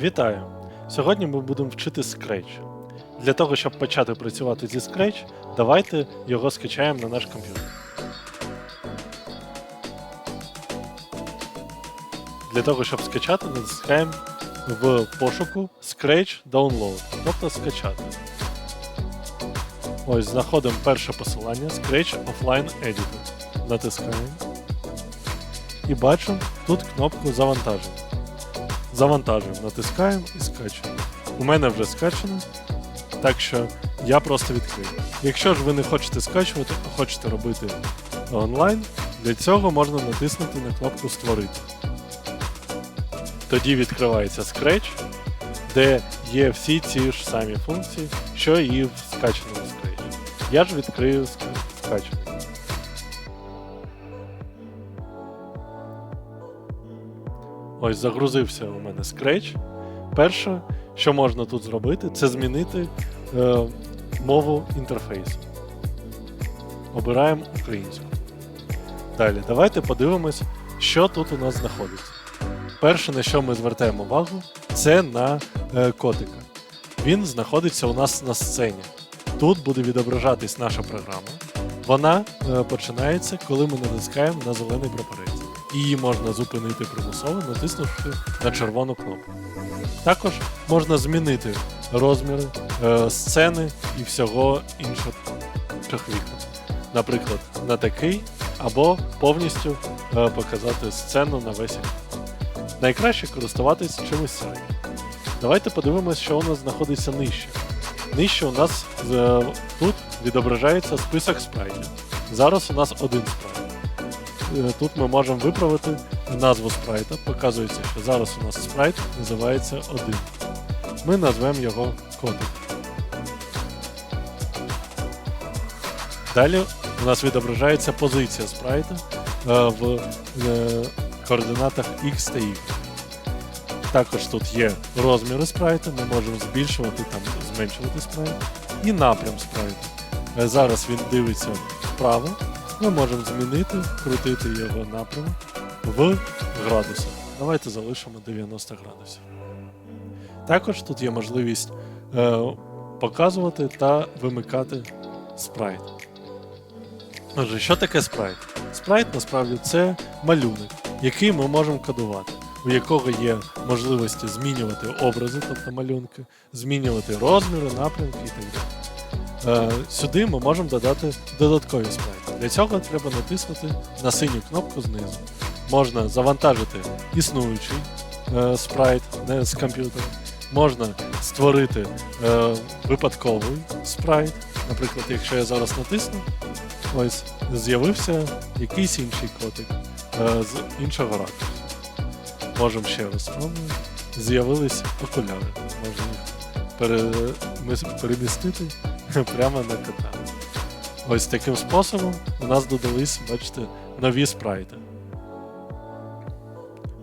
Вітаю! Сьогодні ми будемо вчити Scratch. Для того, щоб почати працювати зі Scratch, давайте його скачаємо на наш комп'ютер. Для того, щоб скачати, натискаємо в пошуку Scratch Download, тобто скачати. Ось знаходимо перше посилання Scratch Offline Editor. Натискаємо. І бачимо тут кнопку завантаження. Завантажуємо, натискаємо і скачуємо. У мене вже скачано, так що я просто відкрию. Якщо ж ви не хочете скачувати, а хочете робити онлайн, для цього можна натиснути на кнопку Створити. Тоді відкривається Scratch, де є всі ці ж самі функції, що і в скачаному Scratch. Я ж відкрию ска- скачаний. Ось загрузився у мене Scratch. Перше, що можна тут зробити, це змінити е, мову інтерфейсу. Обираємо українську. Далі, давайте подивимось, що тут у нас знаходиться. Перше, на що ми звертаємо увагу, це на е, котика. Він знаходиться у нас на сцені. Тут буде відображатись наша програма. Вона е, починається, коли ми натискаємо на зелений прапорець. Її можна зупинити примусово, натиснувши на червону кнопку. Також можна змінити розміри е, сцени і всього інших вікон. Наприклад, на такий, або повністю е, показати сцену на весь екран. Найкраще користуватись чимось середнім. Давайте подивимось, що у нас знаходиться нижче. Нижче у нас е, тут відображається список спрайтів. Зараз у нас один спрайт. Е, Тут ми можемо виправити назву спрайта. Показується, що зараз у нас спрайт називається 1. Ми назвемо його котик. Далі у нас відображається позиція спрайта е, в е, координатах X та Y. Також тут є розміри спрайта, ми можемо збільшувати там, зменшувати спрайт. І напрям спрайту. Зараз він дивиться вправо. Ми можемо змінити, крутити його напрямок в градусах. Давайте залишимо 90 градусів. Також тут є можливість е, показувати та вимикати спрайт. Отже, що таке спрайт? Спрайт насправді це малюнок, який ми можемо кодувати, у якого є можливості змінювати образи, тобто малюнки, змінювати розміри, напрямки і так далі. Е, Сюди ми можемо додати додаткові спрайти. Для цього треба натиснути на синю кнопку знизу. Можна завантажити існуючий е, спрайт не з комп'ютера. Можна створити е, випадковий спрайт. Наприклад, якщо я зараз натисну, ось з'явився якийсь інший котик е, з іншого ракурсу. Можемо ще раз спробувати. З'явились окуляри. Можна їх пере... перемістити прямо на кота. Ось таким способом у нас додались, бачите, нові спрайти.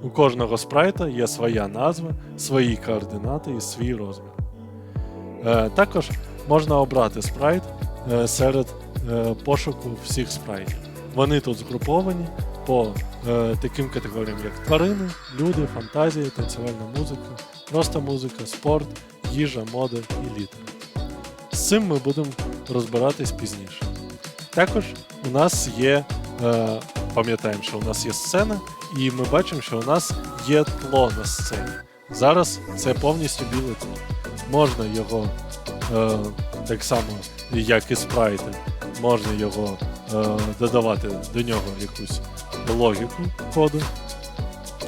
У кожного спрайта є своя назва, свої координати і свій розмір. Е, також можна обрати спрайт е, серед е, пошуку всіх спрайтів. Вони тут згруповані по таким категоріям, як тварини, люди, фантазія, танцювальна музика, просто музика, спорт, їжа, мода і літери. Цим ми будемо розбиратись пізніше. Також у нас є, е, пам'ятаємо, що у нас є сцена, і ми бачимо, що у нас є тло на сцені. Зараз це повністю біле тло. Можна його е, так само, як і спрайти, можна його е, додавати до нього якусь логіку коду,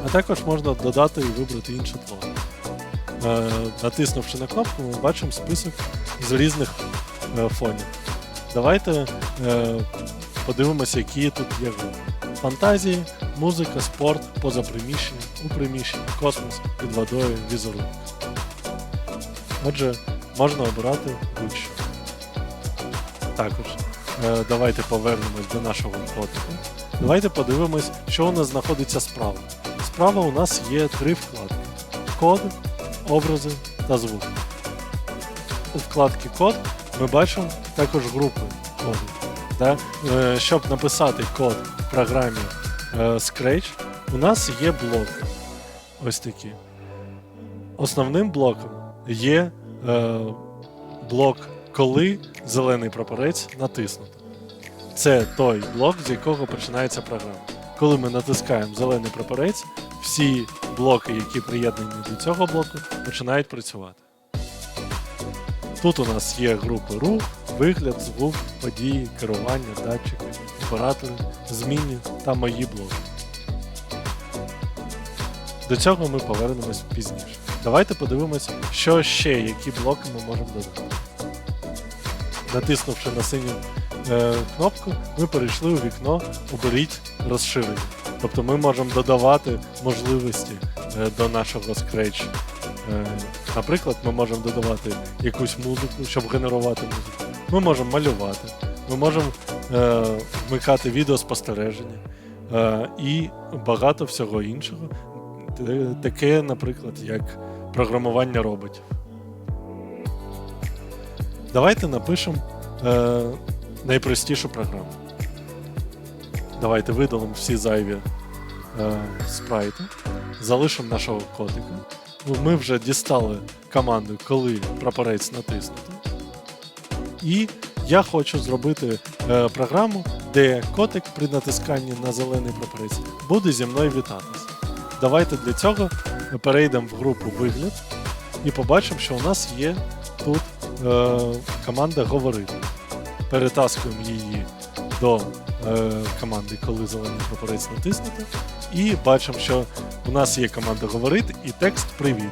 а також можна додати і вибрати інше тло. Е, натиснувши на кнопку, ми бачимо список з різних е, фонів. Давайте е, подивимося, які тут є групи. Фантазії, музика, спорт, поза приміщенням, у приміщенні, космос, під водою, візерунок. Отже, можна обирати будь-що. Також давайте повернемось до нашого котика. Давайте подивимось, що у нас знаходиться справа. Справа у нас є три вкладки: код, образи та звук. У вкладці код ми бачимо також групи коду. Да? Е, Щоб написати код в програмі е, Scratch, у нас є блоки. Ось такі. основним блоком є е, блок, коли зелений прапорець натиснуто. Це той блок, з якого починається програма. Коли ми натискаємо зелений прапорець, всі блоки, які приєднані до цього блоку, починають працювати. Тут у нас є групи рух, вигляд, звук, події, керування, датчики, оператори, змінні та мої блоки. До цього ми повернемось пізніше. Давайте подивимось, що ще, які блоки ми можемо додати. Натиснувши на синю е, кнопку, ми перейшли у вікно Оберіть розширення. Тобто ми можемо додавати можливості е, до нашого Scratch. Е, наприклад, ми можемо додавати якусь музику, щоб генерувати музику. Ми можемо малювати, ми можемо е, вмикати відеоспостереження е, і багато всього іншого. Таке, наприклад, як програмування роботів. Давайте напишемо е, найпростішу програму. Давайте видалимо всі зайві е, спрайти, залишимо нашого котика. Ну, Ми вже дістали команду, коли прапорець натиснути. І я хочу зробити е, програму, де котик при натисканні на зелений прапорець буде зі мною вітатися. Давайте для цього перейдемо в групу вигляд і побачимо, що у нас є тут е, команда говорити. Перетаскуємо її до е, команди, коли зелений прапорець натиснути, і бачимо, що у нас є команда говорити і текст привіт.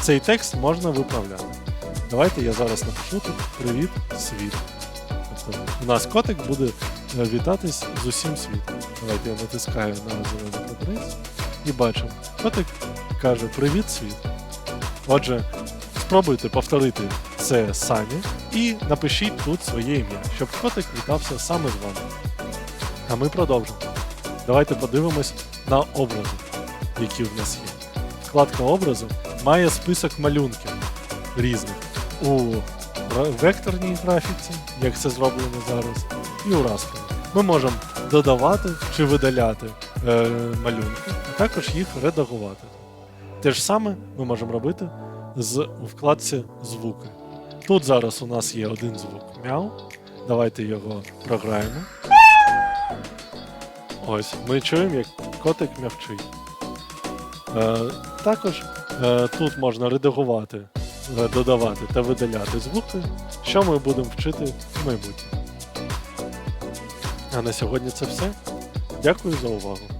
Цей текст можна виправляти. Давайте я зараз напишу тут Привіт, світ. Тобто у нас котик буде е, вітатись з усім світом. Давайте я натискаю на зелений прапорець і бачимо. Котик каже Привіт, світ. Отже, спробуйте повторити це самі і напишіть тут своє ім'я, щоб котик вітався саме з вами. А ми продовжимо. Давайте подивимось на образи, які в нас є. Вкладка образу має список малюнків різних у векторній графіці, як це зроблено зараз, і у расковій. Ми можемо додавати чи видаляти е, малюнки, а також їх редагувати. Те ж саме ми можемо робити з вкладці звуки. Тут зараз у нас є один звук мяу. Давайте його програємо. Ось, ми чуємо, як котик м'явчить. Е, також е, тут можна редагувати, е, додавати та видаляти звуки, що ми будемо вчити в майбутньому. А на сьогодні це все. Дякую за увагу.